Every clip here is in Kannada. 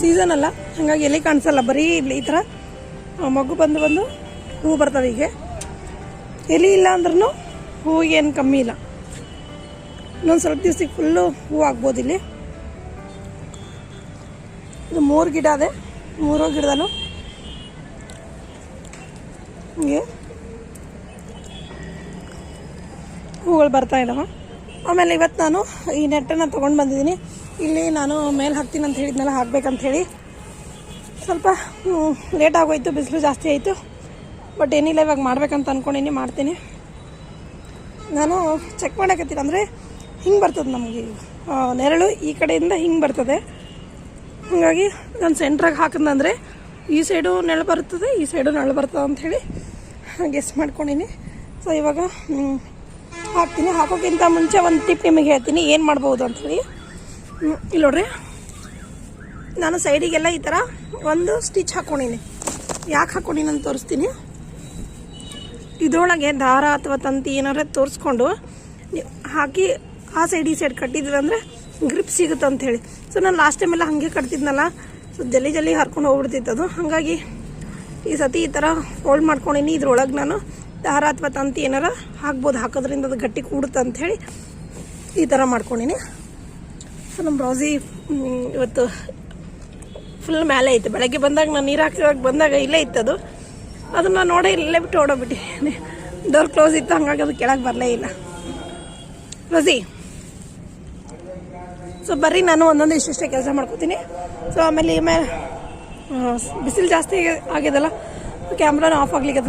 ಸೀಸನ್ ಅಲ್ಲ. ಹಾಗಾಗಿ ಎಲ್ಲಿ ಕಾಣಿಸಲ್ಲ, ಬರೀ ಇಲ್ಲಿ ಈ ಥರ ಮಗು ಬಂದು ಬಂದು ಹೂ ಬರ್ತವೆ ಹೀಗೆ. ಎಲೆ ಇಲ್ಲ ಅಂದ್ರೂ ಹೂವಿಗೇನು ಕಮ್ಮಿ ಇಲ್ಲ. ಇನ್ನೊಂದು ಸ್ವಲ್ಪ ದಿವ್ಸಕ್ಕೆ ಫುಲ್ಲು ಹೂವು ಆಗ್ಬೋದು ಇಲ್ಲಿ. ಇದು ಮೂರು ಗಿಡ ಅದೇ, ಮೂರೋ ಗಿಡದಲ್ಲೂ. ಹಿಂಗೆ. ಹೂಗಳು ಬರ್ತಾ ಇದ್ದಾವೆ ಆಮೇಲೆ ಇವತ್ತು ನಾನು ಈ ನೆಟ್ಟನ್ನು ತೊಗೊಂಡು ಬಂದಿದ್ದೀನಿ. ಇಲ್ಲಿ ನಾನು ಮೇಲೆ ಹಾಕ್ತೀನಿ ಅಂತ ಹೇಳಿದ್ನೆಲ್ಲ ಹಾಕ್ಬೇಕಂತ ಹೇಳಿ ಸ್ವಲ್ಪ ಲೇಟ್ ಆಗೋಯ್ತು, ಬಿಸಿಲು ಜಾಸ್ತಿ ಆಯಿತು. ಬಟ್ ಏನಿಲ್ಲ, ಇವಾಗ ಮಾಡ್ಬೇಕಂತ ಅಂದ್ಕೊಂಡಿನಿ ಮಾಡ್ತೀನಿ. ನಾನು ಚೆಕ್ ಮಾಡಕತ್ತೀನಿ. ಅಂದರೆ, ಹಿಂಗೆ ಬರ್ತದೆ ನಮಗೆ ನೆರಳು ಈ ಕಡೆಯಿಂದ ಹಿಂಗೆ ಬರ್ತದೆ. ಹಾಗಾಗಿ ನಾನು ಸೆಂಟ್ರಾಗಿ ಹಾಕಿದ್ನಂದರೆ ಈ ಸೈಡು ನೆರಳು ಬರ್ತದೆ, ಈ ಸೈಡು ನೆರಳು ಬರ್ತದೆ ಅಂಥೇಳಿ ಗೆಸ್ ಮಾಡ್ಕೊಂಡಿನಿ. ಸೊ ಇವಾಗ ಹಾಕ್ತೀನಿ. ಹಾಕೋಕ್ಕಿಂತ ಮುಂಚೆ ಒಂದು ಟಿಪ್ ನಿಮಗೆ ಹೇಳ್ತೀನಿ, ಏನು ಮಾಡ್ಬೋದು ಅಂಥೇಳಿ ಇಲ್ಲಿ ನೋಡ್ರಿ. ನಾನು ಸೈಡಿಗೆಲ್ಲ ಈ ಥರ ಒಂದು ಸ್ಟಿಚ್ ಹಾಕ್ಕೊಂಡಿನಿ. ಯಾಕೆ ಹಾಕ್ಕೊಂಡಿನಿ ಅಂತ ತೋರಿಸ್ತೀನಿ. ಇದರೊಳಗೆ ದಾರ ಅಥವಾ ತಂತಿ ಏನಾರ ತೋರಿಸ್ಕೊಂಡು ನೀವು ಹಾಕಿ ಆ ಸೈಡ್ ಈ ಸೈಡ್ ಕಟ್ಟಿದ್ರಂದ್ರೆ ಗ್ರಿಪ್ ಸಿಗುತ್ತೆ ಅಂತ ಹೇಳಿ. ಸೊ ನಾನು ಲಾಸ್ಟ್ ಟೈಮ್ ಎಲ್ಲ ಹಾಗೆ ಕಟ್ತಿದ್ನಲ್ಲ ಸೊ ಜಲ್ಲಿ ಜಲ್ಲಿ ಹರ್ಕೊಂಡು ಹೋಗ್ಬಿಡ್ತಿತ್ತು ಅದು. ಹಾಗಾಗಿ ಈ ಸತಿ ಈ ಥರ ಫೋಲ್ಡ್ ಮಾಡ್ಕೊಂಡಿನಿ. ಇದ್ರೊಳಗೆ ನಾನು ದಾರ ಅಥವಾ ತಂತಿ ಏನಾರ ಹಾಕ್ಬೋದು. ಹಾಕೋದ್ರಿಂದ ಅದು ಗಟ್ಟಿ ಕೂಡುತ್ತೆ ಅಂಥೇಳಿ ಈ ಥರ ಮಾಡ್ಕೊಂಡಿನಿ. ಸೊ ನಮ್ಮ ಬ್ರೌಸಿ ಇವತ್ತು ಫುಲ್ ಮೇಲೆ ಐತೆ. ಬೆಳಗ್ಗೆ ಬಂದಾಗ ನಾನು ನೀರು ಹಾಕಿರೋಕೆ ಬಂದಾಗ ಇಲ್ಲೇ ಇತ್ತು ಅದು ಅದನ್ನು ನೋಡೇ ಇಲ್ಲೇ ಬಿಟ್ಟು ಓಡೋಗ್ಬಿಟ್ಟಿದ್ದೀನಿ ಡೋರ್ ಕ್ಲೋಸ್ ಇತ್ತು, ಹಂಗಾಗಿ ಅದು ಕೆಳಗೆ ಬರಲೇ ಇಲ್ಲ. ರೋಸಿ, ಸೊ ಬರ್ರಿ, ನಾನು ಒಂದೊಂದು ಇಷ್ಟಿಷ್ಟೇ ಕೆಲಸ ಮಾಡ್ಕೋತೀನಿ. ಸೊ ಆಮೇಲೆ ಮೇಲೆ ಬಿಸಿಲು ಜಾಸ್ತಿ ಆಗ್ಯದಲ್ಲ ಕ್ಯಾಮ್ರಾನ ಆಫ್ ಆಗ್ಲಿಕ್ಕೆ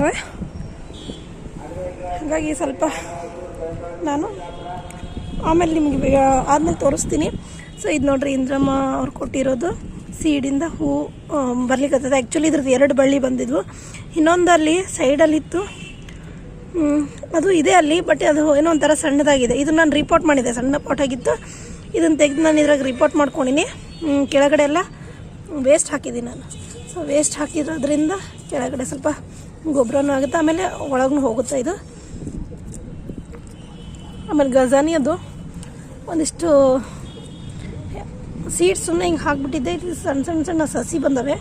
ಹಾಗಾಗಿ ಸ್ವಲ್ಪ ನಾನು ಆಮೇಲೆ ನಿಮಗೆ ಆದಮೇಲೆ ತೋರಿಸ್ತೀನಿ. ಸೊ ಇದು ನೋಡ್ರಿ ಇಂದ್ರಮ್ಮ ಅವ್ರು ಕೊಟ್ಟಿರೋದು ಸೀಡಿಂದ ಹೂ ಬರ್ಲಿಕ್ಕತ್ತದ ಆ್ಯಕ್ಚುಲಿ ಇದ್ರದ್ದು ಎರಡು ಬಳ್ಳಿ ಬಂದಿದ್ವು. ಇನ್ನೊಂದಲ್ಲಿ ಸೈಡಲ್ಲಿತ್ತು ಹ್ಮ್, ಅದು ಇದೆ ಅಲ್ಲಿ ಬಟ್ ಅದು ಏನೋ ಒಂಥರ ಸಣ್ಣದಾಗಿದೆ. ಇದು ನಾನು ರಿಪೋರ್ಟ್ ಮಾಡಿದೆ. ಸಣ್ಣ ಪಾಟ್ ಆಗಿತ್ತು. ಇದನ್ನು ತೆಗೆದು ನಾನು ಇದ್ರಾಗ ರಿಪೋರ್ಟ್ ಮಾಡ್ಕೊಂಡಿನಿ. ಕೆಳಗಡೆ ಎಲ್ಲ ವೇಸ್ಟ್ ಹಾಕಿದ್ದೀನಿ ನಾನು. ಸೊ ವೇಸ್ಟ್ ಹಾಕಿರೋದ್ರಿಂದ ಕೆಳಗಡೆ ಸ್ವಲ್ಪ ಗೊಬ್ಬರನೂ ಆಗುತ್ತೆ. ಆಮೇಲೆ ಒಳಗೂ ಹೋಗುತ್ತೆ ಇದು. ಆಮೇಲೆ ಗಜಾನಿ ಅದು. ಒಂದಿಷ್ಟು ಸೀಡ್ಸ್ ಸುಮ್ಮನೆ ಹಿಂಗೆ ಹಾಕ್ಬಿಟ್ಟಿದ್ದೆ. ಇದು ಸಣ್ಣ ಸಣ್ಣ ಸಣ್ಣ ಸಸಿ ಬಂದವೆ.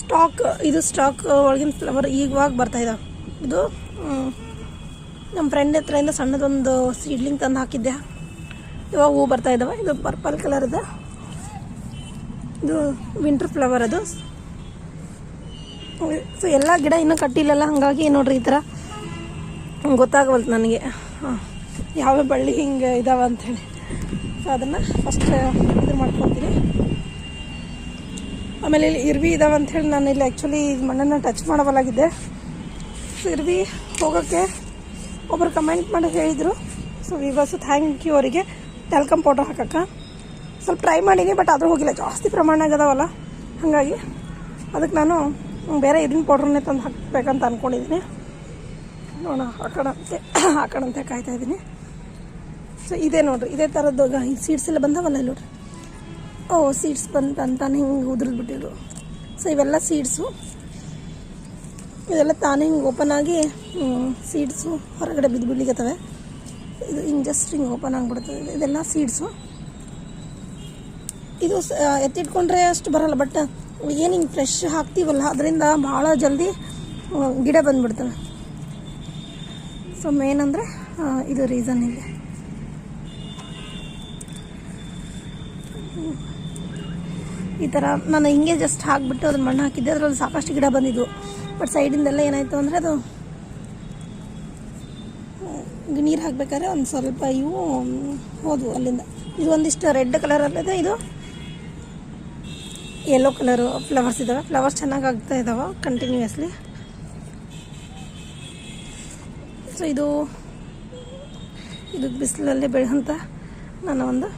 ಸ್ಟಾಕ್ ಇದು ಸ್ಟಾಕ್ ಒಳಗಿನ ಫ್ಲವರ್ ಈಗವಾಗ ಬರ್ತಾ ಇದ್ದಾವೆ ಇದು ನಮ್ಮ ಫ್ರೆಂಡ್ ಹತ್ರದಿಂದ ಸಣ್ಣದೊಂದು ಸೀಡ್ಲಿಂಗ್ ತಂದು ಹಾಕಿದ್ದೆ. ಇವಾಗ ಹೂ ಬರ್ತಾ ಇದ್ದಾವೆ ಇದು ಪರ್ಪಲ್ ಕಲರ್ ಇದೆ. ಇದು ವಿಂಟರ್ ಫ್ಲವರ್ ಅದು. ಸೊ ಎಲ್ಲ ಗಿಡ ಇನ್ನೂ ಕಟ್ಟಿಲ್ಲಲ್ಲ. ಹಾಗಾಗಿ ನೋಡ್ರಿ ಈ ಥರ. ಗೊತ್ತಾಗವಲ್ತು ನನಗೆ. ಯಾವ ಬಳ್ಳಿ ಹಿಂಗೆ ಇದಾವ ಅಂಥೇಳಿ ಸೊ ಅದನ್ನು ಫಸ್ಟ್ ಇದು ಮಾಡ್ಕೊತೀನಿ ಆಮೇಲೆ ಇಲ್ಲಿ ಇರ್ವಿ ಇದಾವೆ ಅಂಥೇಳಿ ನಾನು ಇಲ್ಲಿ ಆ್ಯಕ್ಚುಲಿ ಮಣ್ಣನ್ನು ಟಚ್ ಮಾಡೋವಲಾಗಿದ್ದೆ ಸೊ ಇರ್ವಿ ಹೋಗೋಕ್ಕೆ ಒಬ್ಬರು ಕಮೆಂಟ್ ಮಾಡಿ ಹೇಳಿದರು. ಸೊ ವಿವಾಸು ಥ್ಯಾಂಕ್ ಯು ಅವರಿಗೆ. ಟೆಲ್ಕಮ್ ಪೌಡ್ರ್ ಹಾಕಕ್ಕೆ. ಸ್ವಲ್ಪ ಟ್ರೈ ಮಾಡೀನಿ ಬಟ್ ಆದರೂ ಹೋಗಿಲ್ಲ. ಜಾಸ್ತಿ ಪ್ರಮಾಣ ಆಗದವಲ್ಲ. ಹಾಗಾಗಿ ಅದಕ್ಕೆ ನಾನು ಬೇರೆ ಇರಿನ ಪೌಡ್ರನ್ನೇ ತಂದು ಹಾಕಬೇಕಂತ ಅಂದ್ಕೊಂಡಿದ್ದೀನಿ ನೋಡೋಣ ಹಾಕೋಣಂತೆ ಹಾಕೋಣಂತೆ ಕಾಯ್ತಾ ಇದ್ದೀನಿ. ಸೊ ಇದೇ ನೋಡ್ರಿ, ಇದೇ ಥರದ್ದು ಈ ಸೀಡ್ಸ್ ಎಲ್ಲ ಬಂದವಲ್ಲ ನೋಡ್ರಿ. ಓ ಸೀಡ್ಸ್ ಬಂತ ಅಂತಾನೆ ಹಿಂಗೆ ಉದುರಿದ್ ಬಿಟ್ಟಿದ್ರು ಸೊ ಇವೆಲ್ಲ ಸೀಡ್ಸು ಇದೆಲ್ಲ ತಾನೇ ಹಿಂಗೆ ಓಪನ್ ಆಗಿ ಸೀಡ್ಸು ಹೊರಗಡೆ ಬಿದ್ದು ಬಿಡ್ಲಿಕ್ಕತ್ತವೆ ಇದು ಹಿಂಗೆ ಜಸ್ಟ್ ಹಿಂಗೆ ಓಪನ್ ಆಗಿಬಿಡ್ತದೆ. ಇದೆಲ್ಲ ಸೀಡ್ಸು ಇದು ಎತ್ತಿಟ್ಕೊಂಡ್ರೆ ಅಷ್ಟು ಬರಲ್ಲ ಬಟ್ ಏನು ಹಿಂಗೆ ಫ್ರೆಶ್ ಹಾಕ್ತೀವಲ್ಲ, ಅದರಿಂದ ಭಾಳ ಜಲ್ದಿ ಗಿಡ ಬಂದ್ಬಿಡ್ತವೆ. ಸೊ ಮೇನ್ ಅಂದರೆ ಇದು ರೀಸನ್ ಇದೆ. ಈ ಥರ ನಾನು ಹಿಂಗೆ ಜಸ್ಟ್ ಹಾಕ್ಬಿಟ್ಟು ಅದನ್ನ ಮಣ್ಣು ಹಾಕಿದ್ದೆ. ಅದರಲ್ಲಿ ಸಾಕಷ್ಟು ಗಿಡ ಬಂದಿದ್ವು. ಬಟ್ ಸೈಡಿಂದೆಲ್ಲ ಏನಾಯಿತು ಅಂದರೆ ಅದು ನೀರು ಹಾಕ್ಬೇಕಾದ್ರೆ ಒಂದು ಸ್ವಲ್ಪ ಇವು ಹೋದವು ಅಲ್ಲಿಂದ. ಇದು ಒಂದಿಷ್ಟು ರೆಡ್ ಕಲರಲ್ಲಿದೆ ಇದು. ಯೆಲ್ಲೋ ಕಲರು ಫ್ಲವರ್ಸ್ ಇದ್ದಾವೆ ಫ್ಲವರ್ಸ್ ಚೆನ್ನಾಗಿ ಆಗ್ತಾ ಇದ್ದಾವೆ ಕಂಟಿನ್ಯೂಯಸ್ಲಿ ಸೊ ಇದು ಇದು ಬಿಸಿಲಲ್ಲೇ ಬೆಳೆದಂಥ ನನ್ನ ಒಂದು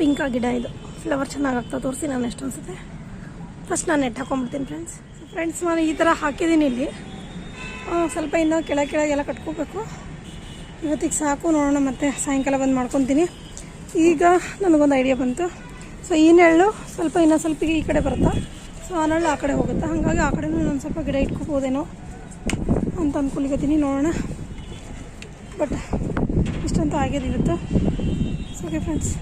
ವಿಂಕ ಗಿಡ ಇದು. ಫ್ಲವರ್ ಚೆನ್ನಾಗಿ ಆಗ್ತಾವೆ ತೋರಿಸಿ ನಾನು ಎಷ್ಟು ಅನಿಸುತ್ತೆ. ಫಸ್ಟ್ ನಾನು ನೆಟ್ ಹಾಕೊಂಡ್ಬಿಡ್ತೀನಿ ಫ್ರೆಂಡ್ಸ್ ಫ್ರೆಂಡ್ಸ್ ನಾನು ಈ ಥರ ಹಾಕಿದ್ದೀನಿ ಇಲ್ಲಿ. ಸ್ವಲ್ಪ ಇನ್ನೂ ಕೆಳಗೆ ಕೆಳಗೆಲ್ಲ ಕಟ್ಕೋಬೇಕು. ಇವತ್ತಿಗೆ ಸಾಕು, ನೋಡೋಣ ಮತ್ತೆ ಸಾಯಂಕಾಲ ಬಂದು ಮಾಡ್ಕೊತೀನಿ. ಈಗ ನನಗೊಂದು ಐಡಿಯಾ ಬಂತು. ಸೊ ಈ ನೆರಳು ಸ್ವಲ್ಪ ಇನ್ನೂ ಸ್ವಲ್ಪ ಈ ಕಡೆ ಬರುತ್ತಾ? ಸೊ ಆ ನೆರಳು ಆ ಕಡೆ ಹೋಗುತ್ತೆ? ಹಾಗಾಗಿ ಆ ಕಡೆನೂ ನಾನು ಸ್ವಲ್ಪ ಗಿಡ ಇಟ್ಕೋಬೋದೇನೋ ಅಂತ ಅಂದ್ಕೊಲಿಕತ್ತೀನಿ ನೋಡೋಣ. ಬಟ್ ಇಷ್ಟಂತ ಆಗ್ಯದ ಇವತ್ತು ಸೊ ಓಕೆ ಫ್ರೆಂಡ್ಸ್